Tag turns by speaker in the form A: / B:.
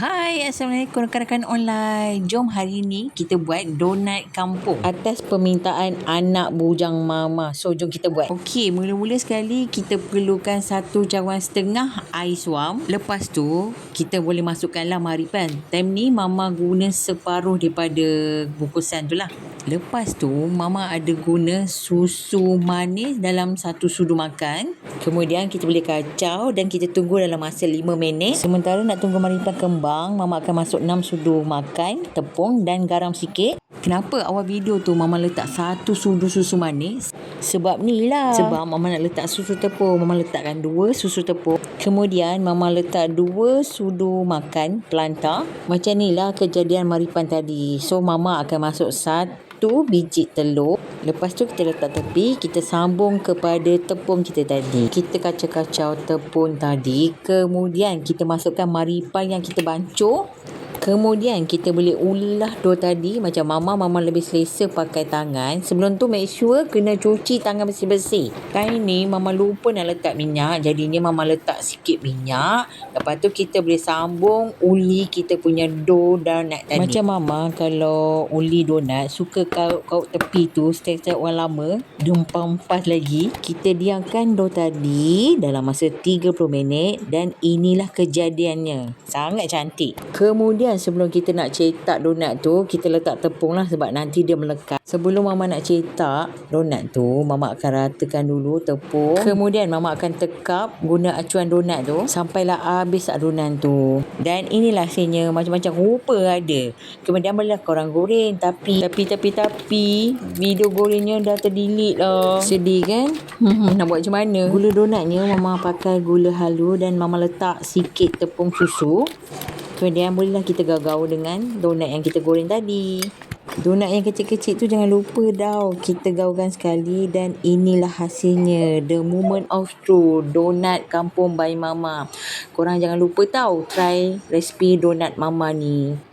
A: Hai, Assalamualaikum rakan-rakan online. Jom hari ni kita buat donat kampung atas permintaan anak bujang mama. So, jom kita buat. Okey, mula-mula sekali kita perlukan satu cawan setengah air suam. Lepas tu, kita boleh masukkanlah maripan. Time ni mama guna separuh daripada bungkusan tu lah. Lepas tu, mama ada guna susu manis dalam satu sudu makan. Kemudian kita boleh kacau dan kita tunggu dalam masa 5 minit. Sementara nak tunggu maripan kembang, mama akan masuk 6 sudu makan, tepung dan garam sikit. Kenapa awal video tu mama letak satu sudu susu manis? Sebab ni lah. Sebab mama nak letak susu tepung. Mama letakkan dua susu tepung. Kemudian mama letak dua sudu makan pelantar. Macam ni lah kejadian maripan tadi. So mama akan masuk satu biji telur. Lepas tu kita letak tepi. Kita sambung kepada tepung kita tadi. Kita kacau-kacau tepung tadi. Kemudian kita masukkan maripan yang kita bancuh. Kemudian kita boleh ulah dough tadi macam mama mama lebih selesa pakai tangan. Sebelum tu make sure kena cuci tangan bersih-bersih. Kali ni mama lupa nak letak minyak. Jadinya mama letak sikit minyak. Lepas tu kita boleh sambung uli kita punya dough donut tadi. Macam mama kalau uli donut suka kaut-kaut tepi tu setiap-setiap orang lama dia empas lagi. Kita diamkan dough tadi dalam masa 30 minit dan inilah kejadiannya. Sangat cantik. Kemudian sebelum kita nak cetak donat tu, kita letak tepung lah sebab nanti dia melekat. Sebelum mama nak cetak donat tu, mama akan ratakan dulu tepung. Kemudian mama akan tekap guna acuan donat tu sampailah habis adunan tu. Dan inilah hasilnya macam-macam rupa ada. Kemudian bolehlah korang goreng tapi tapi tapi tapi video gorengnya dah terdelete lah. Sedih kan? Hmm, nak buat macam mana? Gula donatnya mama pakai gula halu dan mama letak sikit tepung susu. Kemudian bolehlah kita gagau dengan donat yang kita goreng tadi. Donat yang kecil-kecil tu jangan lupa dah kita gaulkan sekali dan inilah hasilnya. The moment of truth. Donat kampung by mama. Korang jangan lupa tahu try resipi donat mama ni.